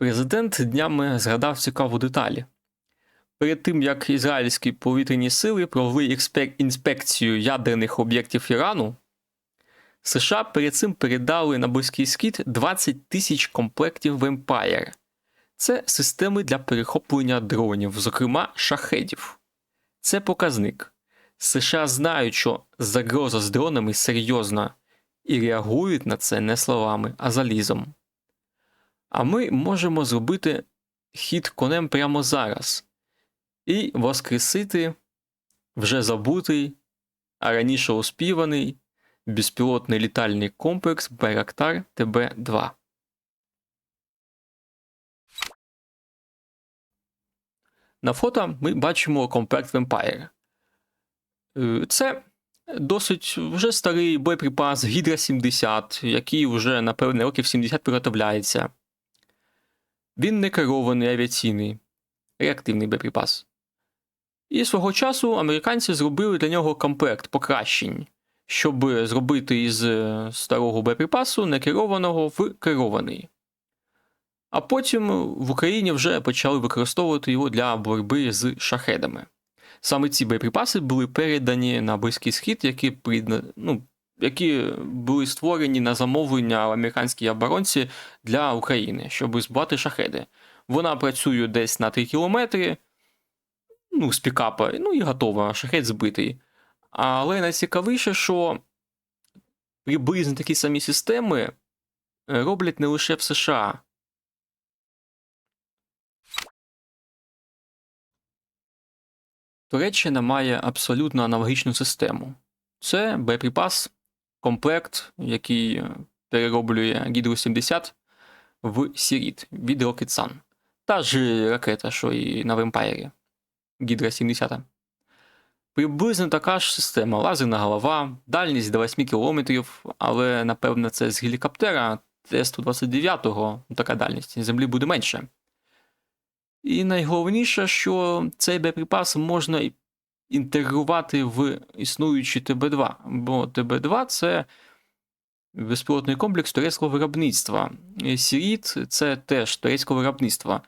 Президент днями згадав цікаву деталь. Перед тим, як ізраїльські повітряні сили провели інспекцію ядерних об'єктів Ірану, США перед цим передали на Близький Схід 20 тисяч комплектів Vampire. Це системи для перехоплення дронів, зокрема шахедів. Це показник. США знають, що загроза з дронами серйозна, і реагують на це не словами, а залізом. А ми можемо зробити хід конем прямо зараз і воскресити вже забутий, а раніше оспіваний безпілотний літальний комплекс Байрактар ТБ-2. На фото ми бачимо комплект Vampire. Е, Це досить вже старий боєприпас Гідра 70, який вже, напевне, років 70 виготовляється. Він не керований авіаційний, реактивний боєприпас. І свого часу американці зробили для нього комплект покращень, щоб зробити із е, старого боєприпасу некерованого в керований. А потім в Україні вже почали використовувати його для боротьби з шахедами. Саме ці боєприпаси були передані на Близький Схід, які, придна... ну, які були створені на замовлення в американській оборонці для України, щоб збивати шахеди. Вона працює десь на 3 кілометри, ну, з пікапа, ну і готова, шахет збитий. Але найцікавіше, що приблизно такі самі системи е, роблять не лише в США. Туреччина має абсолютно аналогічну систему. Це боєприпас, комплект, який перероблює Гідру 70 в Сіріт від Rocket Sun. Та ж ракета, що і на Вемпайрі. Гідра 70. Приблизно така ж система. Лазерна голова, дальність до 8 км, але напевно це з гелікоптера Т-129, така дальність, землі буде менше. І найголовніше, що цей боєприпас можна інтегрувати в існуючий ТБ-2, бо ТБ-2 це безпілотний комплекс турецького виробництва. Сіріт це теж турецького виробництва.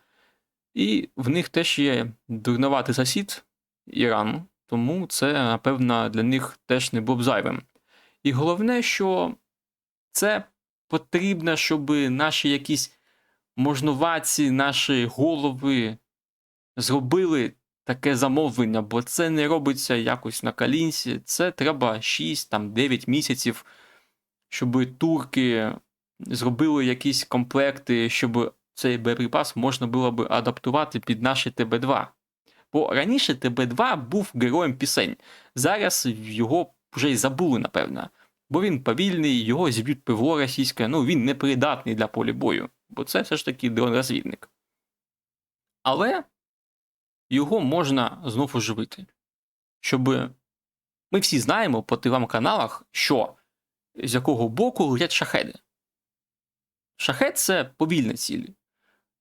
І в них теж є дурноватий сусід Іран, тому це, напевно, для них теж не було б зайвим. І головне, що це потрібно, щоб наші якісь можноваці, наші голови зробили таке замовлення, бо це не робиться якось на калінці. Це треба 6-9 місяців, щоб турки зробили якісь комплекти, щоб цей боєприпас можна було б адаптувати під наші ТБ-2. Бо раніше ТБ-2 був героєм пісень. Зараз його вже й забули, напевно. Бо він повільний, його зіб'ють ПВО російське, ну він непридатний для полі бою, бо це все ж таки дрон-розвідник. Але його можна знов оживити. Щоб ми всі знаємо по телеграм-каналах, що з якого боку летять шахеди. Шахет це повільна ціль.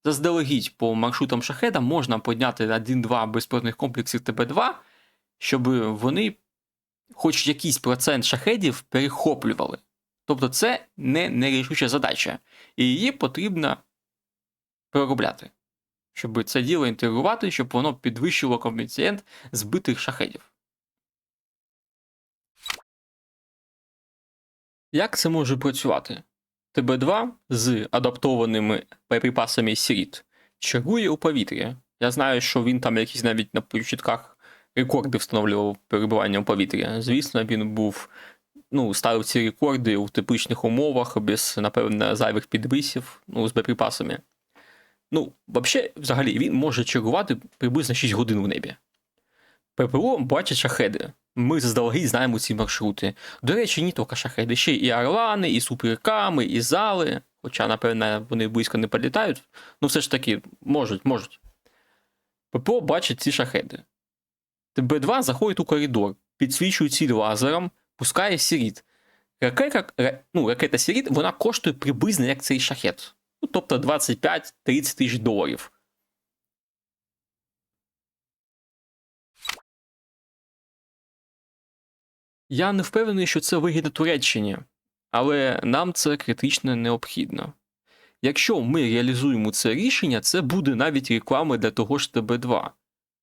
Заздалегідь по маршрутам шахеда можна підняти 1-2 безпілотних комплексів ТБ-2, щоб вони хоч якийсь процент шахедів перехоплювали. Тобто це не нерішуча задача, і її потрібно проробляти, щоб це діло інтегрувати, щоб воно підвищило коефіцієнт збитих шахедів. Як це може працювати? ТБ-2 з адаптованими боєприпасами Сіріт чергує у повітрі. Я знаю, що він там якісь навіть на початках рекорди встановлював перебування у повітрі. Звісно, він був, ну, ставив ці рекорди у типичних умовах, без, напевно, зайвих підвисів, ну, з боєприпасами. Ну, взагалі, взагалі, він може чергувати приблизно 6 годин в небі. ППО бачить шахеди. Ми заздалегідь знаємо ці маршрути. До речі, не тільки шахеди, ще і Орлани, і суперками, і зали. Хоча, напевно, вони близько не політають. Ну, все ж таки, можуть, можуть. ППО бачить ці шахеди. ТБ-2 заходить у коридор, підсвічує ціль лазером, пускає сіріт. Ракета, ну, ракета сіріт вона коштує приблизно як цей шахет. Тобто 25-30 тисяч доларів. Я не впевнений, що це вигідно Туреччині, але нам це критично необхідно. Якщо ми реалізуємо це рішення, це буде навіть реклама для того ж ТБ2.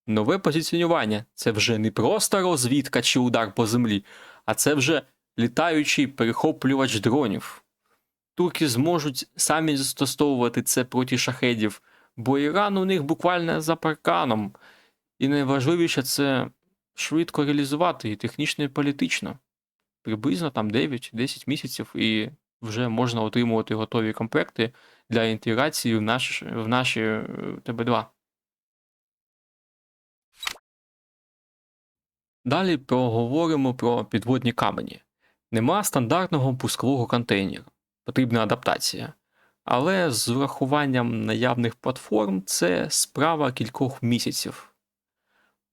Нове позиціонування це вже не просто розвідка чи удар по землі, а це вже літаючий перехоплювач дронів. Турки зможуть самі застосовувати це проти шахедів, бо Іран у них буквально за парканом. І найважливіше це швидко реалізувати і технічно, і політично. Приблизно там 9-10 місяців, і вже можна отримувати готові комплекти для інтеграції в наші, в наші е, ТБ2. Далі поговоримо про підводні камені. Нема стандартного пускового контейнера, потрібна адаптація. Але з урахуванням наявних платформ це справа кількох місяців.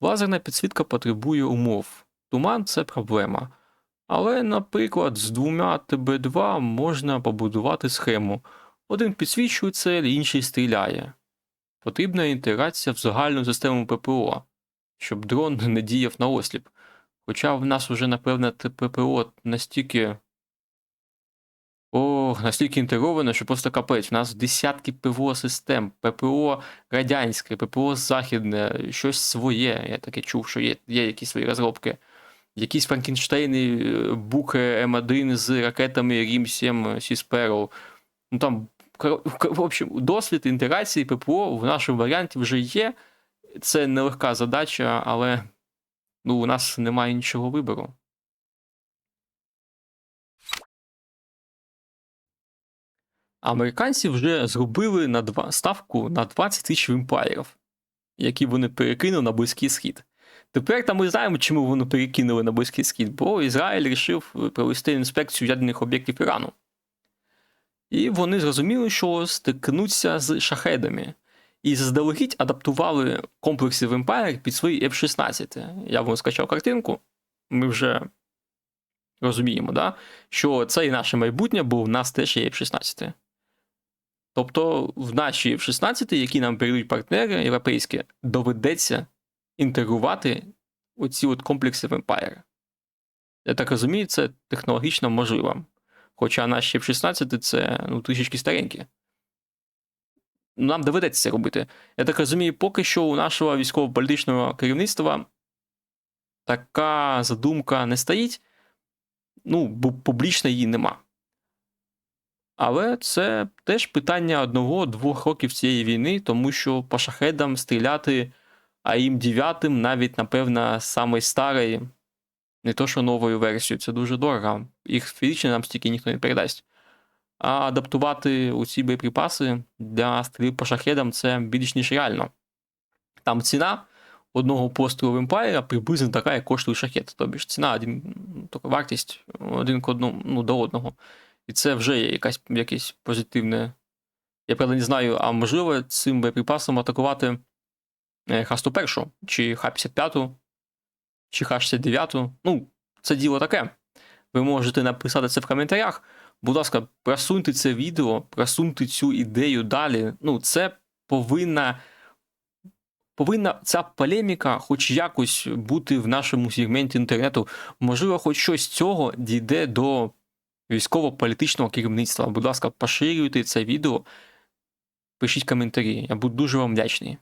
Лазерна підсвітка потребує умов. Туман це проблема. Але, наприклад, з двома ТБ2 можна побудувати схему. Один підсвічує цель, інший стріляє. Потрібна інтеграція в загальну систему ППО, щоб дрон не діяв на осліп. Хоча в нас вже, напевне, ППО настільки. О, настільки інтегроване, що просто капець. У нас десятки ПВО систем, ППО радянське, ППО західне, щось своє. Я таке чув, що є, є якісь свої розробки. Якісь Франкенштейни, е, буки М1 з ракетами Рім-7 Сісперо. Ну там, в общем, досвід інтеграції ППО в нашому варіанті вже є. Це нелегка задача, але ну, у нас немає іншого вибору. Американці вже зробили на два, ставку на 20 тисяч вімпайрів, які вони перекинули на Близький Схід. Тепер там ми знаємо, чому вони перекинули на Близький Схід, бо Ізраїль вирішив провести інспекцію ядерних об'єктів Ірану. І вони зрозуміли, що стикнуться з шахедами. І заздалегідь адаптували комплекси Empire під свої F-16. Я вам скачав картинку. Ми вже розуміємо, да? що це і наше майбутнє, бо в нас теж є F-16. Тобто в наші F-16, які нам передають партнери європейські, доведеться інтегрувати оці от комплекси Empire. Я так розумію, це технологічно можливо. Хоча наші F-16 це ну, трішечки старенькі. Нам доведеться це робити. Я так розумію, поки що у нашого військово-політичного керівництва така задумка не стоїть. Ну, бо публічно її нема. Але це теж питання одного-двох років цієї війни, тому що по шахедам стріляти АІМ 9 навіть, напевно, самий старий, не то що новою версією, це дуже дорого. Їх фізично нам стільки ніхто не передасть. А адаптувати усі боєприпаси для стрілів по шахедам це більш ніж реально. Там ціна одного пострілу в Empire приблизно така, як коштує шахет. Тобто ж ціна, один, вартість один к одному, ну, до одного. І це вже є якась, якесь позитивне. Я правда не знаю, а можливо цим боєприпасом атакувати е, Х-101, чи Х-55, чи Х-69. Ну, це діло таке. Ви можете написати це в коментарях. Будь ласка, просуньте це відео, просуньте цю ідею далі. Ну, це повинна. Повинна ця полеміка хоч якось бути в нашому сегменті інтернету. Можливо, хоч щось цього дійде до військово-політичного керівництва. Будь ласка, поширюйте це відео, пишіть коментарі. Я буду дуже вам вдячний.